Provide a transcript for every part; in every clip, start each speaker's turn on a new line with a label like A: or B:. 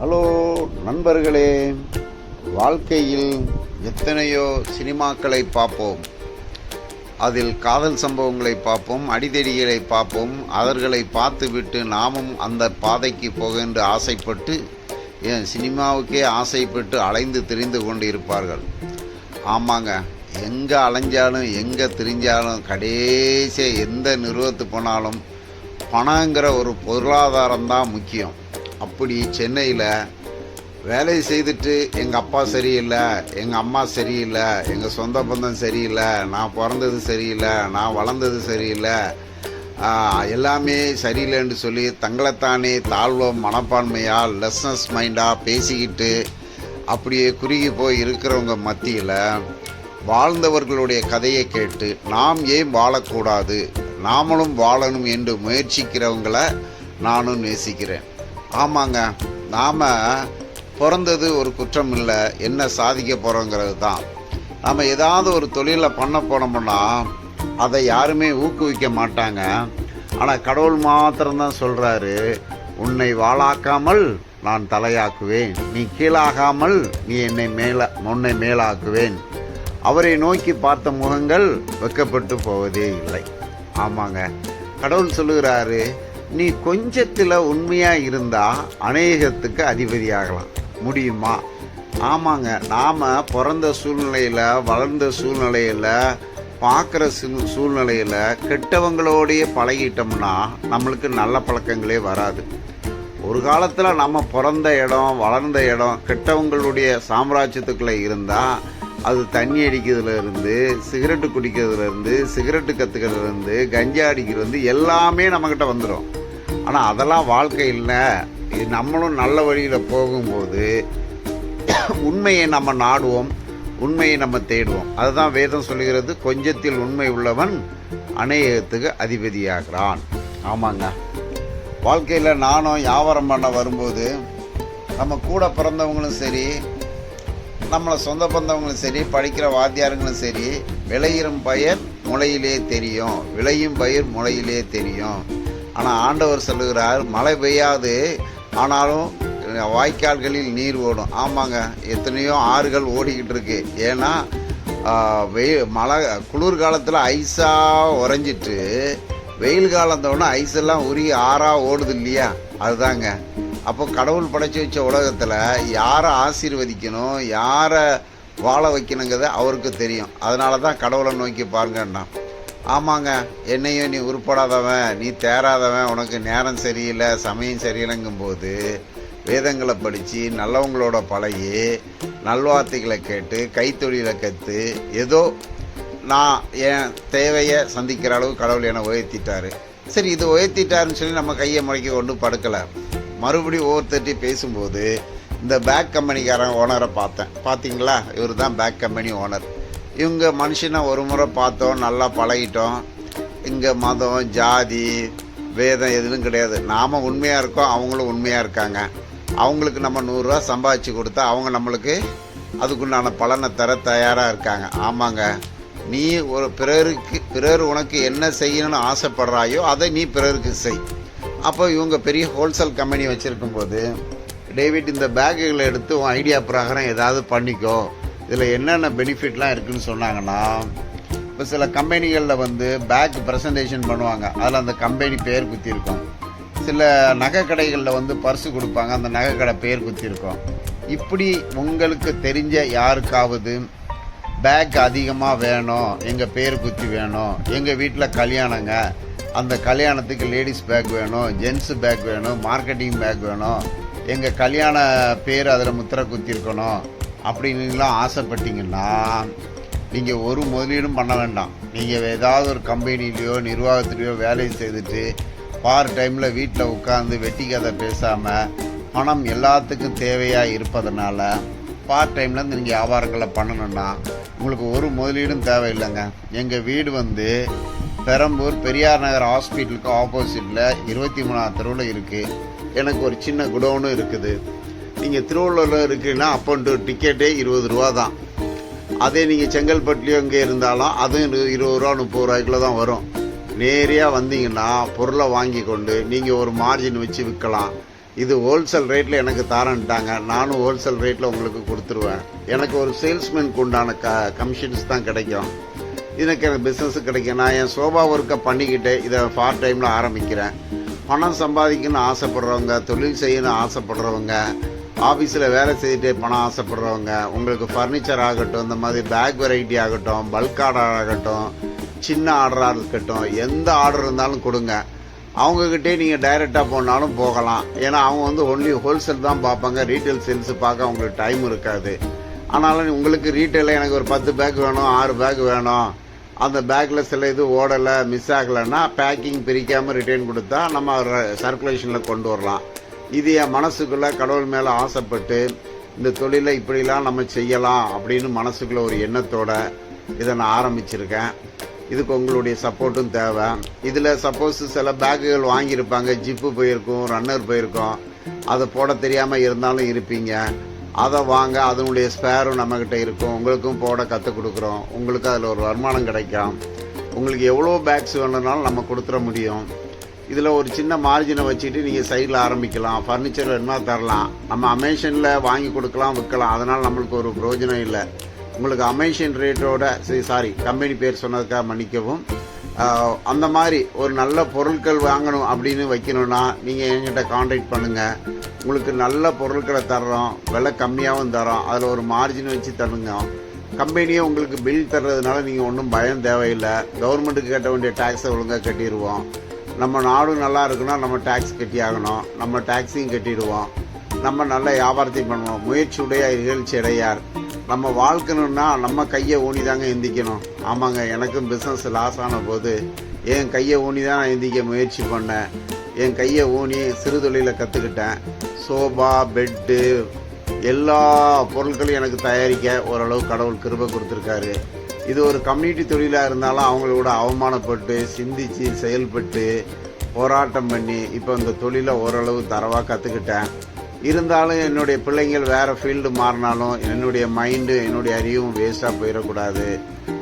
A: Hello நண்பர்களே வாழ்க்கையில் எத்தனையோ சினிமாக்களை பார்ப்போம். அதில் காதல் சம்பவங்களை பார்ப்போம் அடிதடிகளை பார்ப்போம் அவர்களை பார்த்துவிட்டு நாமும் அந்த பாதைக்கு போக என்று ஆசைப்பட்டு ஏன் சினிமாவுக்கே ஆசைப்பட்டு அலைந்து திரிந்து கொண்டு இருப்பார்கள் ஆமாங்க எங்கே அலைஞ்சாலும் எங்கே திரிஞ்சாலும் கடைசியாக எந்த நிறுவத்து போனாலும் பணங்கிற ஒரு பொருளாதாரம் தான் முக்கியம். அப்படி சென்னையில் வேலை செய்துட்டு எங்கள் அப்பா சரியில்லை எங்கள் அம்மா சரியில்லை எங்கள் சொந்த பந்தம் சரியில்லை நான் பிறந்தது சரியில்லை நான் வளர்ந்தது சரியில்லை. எல்லாமே சரியில்லைன்னு சொல்லி தங்களைத்தானே தாழ்வோ மனப்பான்மையால் லெஸ்னஸ் மைண்டாக பேசிக்கிட்டு அப்படியே குறுகி போய் இருக்கிறவங்க மத்தியில் வாழ்ந்தவர்களுடைய கதையை கேட்டு நாம் ஏன் வாழக்கூடாது? நாமளும் வாழணும் என்று முயற்சிக்கிறவங்கள நானும் நேசிக்கிறேன். ஆமாங்க. நாம் பிறந்தது ஒரு குற்றம் இல்லை. என்ன சாதிக்க போகிறோங்கிறது தான். நம்ம ஏதாவது ஒரு தொழிலை பண்ண போனோம்னா அதை யாருமே ஊக்குவிக்க மாட்டாங்க. ஆனால் கடவுள் மாத்திரம்தான் சொல்கிறாரு உன்னை வாழாக்காமல் நான் தலையாக்குவேன். நீ கீழாகாமல் நீ என்னை மேல உன்னை மேலாக்குவேன். அவரை நோக்கி பார்த்த முகங்கள் வெக்கப்பட்டு போவதே இல்லை. ஆமாங்க. கடவுள் சொல்லுகிறாரு நீ கொஞ்சத்தில் உண்மையாக இருந்தால் அநேகத்துக்கு அதிபதியாகலாம். முடியுமா? ஆமாங்க. நாம் பிறந்த சூழ்நிலையில் வளர்ந்த சூழ்நிலையில் பார்க்குற சூழ்நிலையில் கெட்டவங்களோடையே பழகிட்டோம்னா நம்மளுக்கு நல்ல பழக்கங்களே வராது. ஒரு காலத்தில் நம்ம பிறந்த இடம் வளர்ந்த இடம் கெட்டவங்களுடைய சாம்ராஜ்யத்துக்குள்ளே இருந்தால் அது தண்ணி அடிக்கிறதுலேருந்து சிகரெட்டு குடிக்கிறதுலேருந்து சிகரெட்டு கற்றுக்கிறதுலேருந்து கஞ்சா அடிக்கிறது எல்லாமே நம்மக்கிட்ட வந்துடும் ஆனால் அதெல்லாம் வாழ்க்கை இல்லை. இது நம்மளும் நல்ல வழியில் போகும்போது உண்மையை நம்ம நாடுவோம் உண்மையை நம்ம தேடுவோம். அதுதான் வேதம் சொல்லுகிறது கொஞ்சத்தில் உண்மை உள்ளவன் அநேகத்துக்கு அதிபதியாகிறான். ஆமாங்க. வாழ்க்கையில் நானும் வியாபாரம் பண்ண வரும்போது நம்ம கூட பிறந்தவங்களும் சரி நம்மளை சொந்த பந்தவங்களும் சரி படிக்கிற வாத்தியாருங்களும் சரி விளையிறும் பயிர் முளையிலே தெரியும். விளையும் பயிர் முளையிலே தெரியும். ஆனால் ஆண்டவர் சொல்லுகிறார் மழை பெய்யாது ஆனாலும் வாய்க்கால்களில் நீர் ஓடும். ஆமாங்க எத்தனையோ ஆறுகள் ஓடிக்கிட்டு இருக்கு. ஏன்னா வெயில் மழை குளிர் காலத்தில் ஐஸாக உறைஞ்சிட்டு வெயில் காலத்தோடனே ஐஸ் எல்லாம் உருகி ஆறாக ஓடுது இல்லையா? அதுதாங்க. அப்போ கடவுள் படைச்சி வச்ச உலகத்தில் யாரை ஆசீர்வதிக்கணும் யாரை வாழ வைக்கணுங்கிறது அவருக்கு தெரியும். அதனால தான் கடவுளை நோக்கி பாருங்கண்ணா ஆமாங்க என்னையும் நீ உருப்படாதவன் நீ தேராதவன் உனக்கு நேரம் சரியில்லை சமயம் சரியில்லைங்கும்போது வேதங்களை படித்து நல்லவங்களோட பழகி நல்வார்த்தைகளை கேட்டு கைத்தொழிலை கற்று ஏதோ நான் என் தேவையை சந்திக்கிற அளவு கடவுள் என்னை உயர்த்திட்டாரு. சரி இது உயர்த்திட்டாருன்னு சொல்லி நம்ம கையை முறைக்க கொண்டு படுக்கலை. மறுபடியும் ஒவ்வொருத்தர்ட்டையும் பேசும்போது இந்த பேக் கம்பெனிக்காரன் ஓனரை பார்த்தேன். பார்த்தீங்களா? இவர் தான் பேக் கம்பெனி ஓனர் இவங்க மனுஷனை ஒரு முறை பார்த்தோம் நல்லா பழகிட்டோம். இங்கே மதம் ஜாதி வேதம் எதுவும் கிடையாது. நாம் உண்மையாக இருக்கோம் அவங்களும் உண்மையாக இருக்காங்க. அவங்களுக்கு நம்ம நூறுரூவா சம்பாதிச்சு கொடுத்தா அவங்க நம்மளுக்கு அதுக்குண்டான பலனை தர தயாராக இருக்காங்க. ஆமாங்க. நீ ஒரு பிறருக்கு பிறர் உனக்கு என்ன செய்யணும்னு ஆசைப்படுறாயோ அதை நீ பிறருக்கு செய். அப்போ இவங்க பெரிய ஹோல்சேல் கம்பெனி வச்சுருக்கும் போது டேவிட் இந்த பேக்குகளை எடுத்து உன் ஐடியா பிரகாரம் ஏதாவது பண்ணிக்கோ. இதில் என்னென்ன பெனிஃபிட்லாம் இருக்குன்னு சொன்னாங்கன்னா இப்போ சில கம்பெனிகளில் வந்து பேக் ப்ரெசன்டேஷன் பண்ணுவாங்க. அதில் அந்த கம்பெனி பேர் குத்திருக்கும் சில நகை கடைகளில் வந்து பர்ஸு கொடுப்பாங்க. அந்த நகை கடை பேர் குத்திருக்கும் இப்படி உங்களுக்கு தெரிஞ்ச யாருக்காவது பேக் அதிகமாக வேணும் எங்கள் பேர் குத்தி வேணும் எங்கள் வீட்டில் கல்யாணங்க அந்த கல்யாணத்துக்கு லேடிஸ் பேக் வேணும் ஜென்ஸ் பேக் வேணும் மார்க்கெட்டிங் பேக் வேணும். எங்கள் கல்யாண பேர் அதில் முத்திரை குத்திருக்கணும் அப்படின்னுலாம் ஆசைப்பட்டீங்கன்னா நீங்கள் ஒரு முதலீடும் பண்ண வேண்டாம். நீங்கள் ஏதாவது ஒரு கம்பெனிலேயோ நிர்வாகத்திலேயோ வேலை செய்துட்டு பார்ட் டைமில் வீட்டில் உட்காந்து வெட்டி கதை பேசாமல் பணம் எல்லாத்துக்கும் தேவையாக இருப்பதனால பார்ட் டைமில் இருந்து நீங்கள் வியாபாரங்களை பண்ணணும்னா உங்களுக்கு ஒரு முதலீடும் தேவையில்லைங்க. எங்கள் வீடு வந்து பெரம்பூர் பெரியார் நகர் ஹாஸ்பிட்டலுக்கு ஆப்போசிட்டில் இருபத்தி மூணாவது தெருவில் இருக்குது எனக்கு ஒரு சின்ன குடோனும் இருக்குது. நீங்கள் திருவள்ளூரில் அண்ட் டூ டிக்கெட்டே இருபது ரூபா தான். அதே நீங்கள் செங்கல்பட்டுலேயோ இங்கே இருந்தாலும் அதுவும் இருபது ரூபா முப்பது ரூபாய்க்குள்ளே தான் வரும். நேரடியாக வந்தீங்கன்னா பொருளை வாங்கி கொண்டு நீங்கள் ஒரு மார்ஜின் வச்சு விற்கலாம். இது ஹோல்சேல் ரேட்டில் எனக்கு தாரன்ட்டாங்க. நானும் ஹோல்சேல் ரேட்டில் உங்களுக்கு கொடுத்துருவேன். எனக்கு ஒரு சேல்ஸ்மேனுக்கு உண்டான க கமிஷன்ஸ் தான் கிடைக்கும். எனக்கு எனக்கு பிஸ்னஸ் கிடைக்கும். நான் என் சோபா ஒர்க்கை பண்ணிக்கிட்டு இதை பார்ட் டைமில் ஆரம்பிக்கிறேன். பணம் சம்பாதிக்கணும்னு ஆசைப்படுறவங்க தொழில் செய்யணும்னு ஆசைப்படுறவங்க ஆஃபீஸில் வேலை செய்துட்டு பணம் ஆசைப்படுறவங்க உங்களுக்கு ஃபர்னிச்சர் ஆகட்டும் இந்த மாதிரி பேக் வெரைட்டி ஆகட்டும் பல்க் ஆர்டர் ஆகட்டும் சின்ன ஆர்டராக இருக்கட்டும் எந்த ஆர்டர் இருந்தாலும் கொடுங்க. அவங்கக்கிட்டே நீங்கள் டைரெக்டாக போனாலும் போகலாம். ஏன்னா அவங்க வந்து ஒன்லி ஹோல்சேல் தான் பார்ப்பாங்க ரீட்டைல் சேல்ஸ் பார்க்க அவங்களுக்கு டைம் இருக்காது. ஆனாலும் உங்களுக்கு ரீட்டைலில் எனக்கு ஒரு பத்து பேக் வேணும் ஆறு பேக் வேணும். அந்த பேக்கில் சில இது ஓடலை மிஸ் ஆகலைன்னா பேக்கிங் பிரிக்காமல் ரிட்டர்ன் கொடுத்தா நம்ம சர்க்குலேஷனில் கொண்டு வரலாம். இது என் மனசுக்குள்ளே கடவுள் மேலே ஆசைப்பட்டு இந்த தொழிலை இப்படிலாம் நம்ம செய்யலாம் அப்படின்னு மனசுக்குள்ள ஒரு எண்ணத்தோட இதை நான் ஆரம்பிச்சிருக்கேன். இதுக்கு உங்களுடைய சப்போர்ட்டும் தேவை. இதில் சப்போஸ் சில பேக்குகள் வாங்கியிருப்பாங்க. ஜிப்பு போயிருக்கும் ரன்னர் போயிருக்கும். அதை போட தெரியாமல் இருந்தாலும் இருப்பீங்க. அதை வாங்க அதனுடைய ஸ்பேரும் நம்மக்கிட்ட இருக்கும். உங்களுக்கும் போட கற்றுக் கொடுக்குறோம். உங்களுக்கு அதில் ஒரு வருமானம் கிடைக்கும். உங்களுக்கு எவ்வளோ பேக்ஸ் வேணும்னாலும் நம்ம கொடுத்துட முடியும். இதில் ஒரு சின்ன மார்ஜினை வச்சுட்டு நீங்கள் சைடில் ஆரம்பிக்கலாம். ஃபர்னிச்சர் வேணுமா தரலாம். நம்ம அமேஷனில் வாங்கி கொடுக்கலாம் விற்கலாம். அதனால் நம்மளுக்கு ஒரு பிரயோஜனம் இல்லை. உங்களுக்கு அமேஷன் ரேட்டோட சரி சாரி கம்பெனி பேர் சொன்னதுக்காக மன்னிக்கவும். அந்த மாதிரி ஒரு நல்ல பொருட்கள் வாங்கணும் அப்படின்னு வைக்கணும்னா நீங்கள் என்கிட்ட காண்டாக்ட் பண்ணுங்கள் உங்களுக்கு நல்ல பொருட்களை தர்றோம். விலை கம்மியாகவும் தரோம் அதில் ஒரு மார்ஜின் வச்சு தருங்க. கம்பெனியே உங்களுக்கு பில் தர்றதுனால நீங்கள் ஒன்றும் பயம் தேவையில்லை. கவர்மெண்ட்டுக்கு கட்ட வேண்டிய டேக்ஸை ஒழுங்காக கட்டிடுவோம். நம்ம நாடும் நல்லா இருக்குன்னா நம்ம டேக்ஸ் கட்டி ஆகணும். நம்ம டேக்ஸையும் கட்டிடுவோம். நம்ம நல்ல வியாபாரத்தையும் பண்ணுவோம். முயற்சி உடைய இகழ்ச்சி அடையார். நம்ம வாழ்க்கணும்னா நம்ம கையை ஊனி தாங்க எந்திக்கணும். ஆமாங்க எனக்கும் பிஸ்னஸ் லாஸ் ஆன போது என் கையை ஊனி தான் நான் எந்திக்க முயற்சி பண்ணேன். என் கையை ஊனி சிறு தொழிலை கற்றுக்கிட்டேன் சோபா பெட்டு எல்லா பொருட்களையும் எனக்கு தயாரிக்க ஓரளவு கடவுள் கிருபை கொடுத்துருக்காரு. இது ஒரு கம்யூனிட்டி தொழிலாக இருந்தாலும் அவங்களோட அவமானப்பட்டு சிந்தித்து செயல்பட்டு போராட்டம் பண்ணி இப்போ இந்த தொழிலை ஓரளவு தரவாக கற்றுக்கிட்டேன் இருந்தாலும் என்னுடைய பிள்ளைங்கள் வேறு ஃபீல்டு மாறினாலும் என்னுடைய மைண்டு என்னுடைய அறிவும் வேஸ்ட்டாக போயிடக்கூடாது.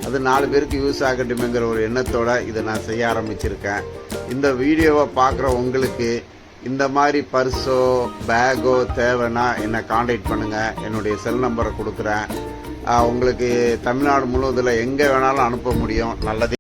A: அது நாலு பேருக்கு யூஸ் ஆகட்டுமேங்கிற ஒரு எண்ணத்தோடு இதை நான் செய்ய ஆரம்பிச்சிருக்கேன். இந்த வீடியோவை பார்க்குற உங்களுக்கு இந்த மாதிரி பர்ஸோ பேக்கோ தேவைன்னா என்னை காண்டாக்ட் பண்ணுங்கள் என்னுடைய செல் நம்பரை கொடுக்குறேன். உங்களுக்கு தமிழ்நாடு முழுவதில் எங்கே வேணாலும் அனுப்ப முடியும். நல்லதே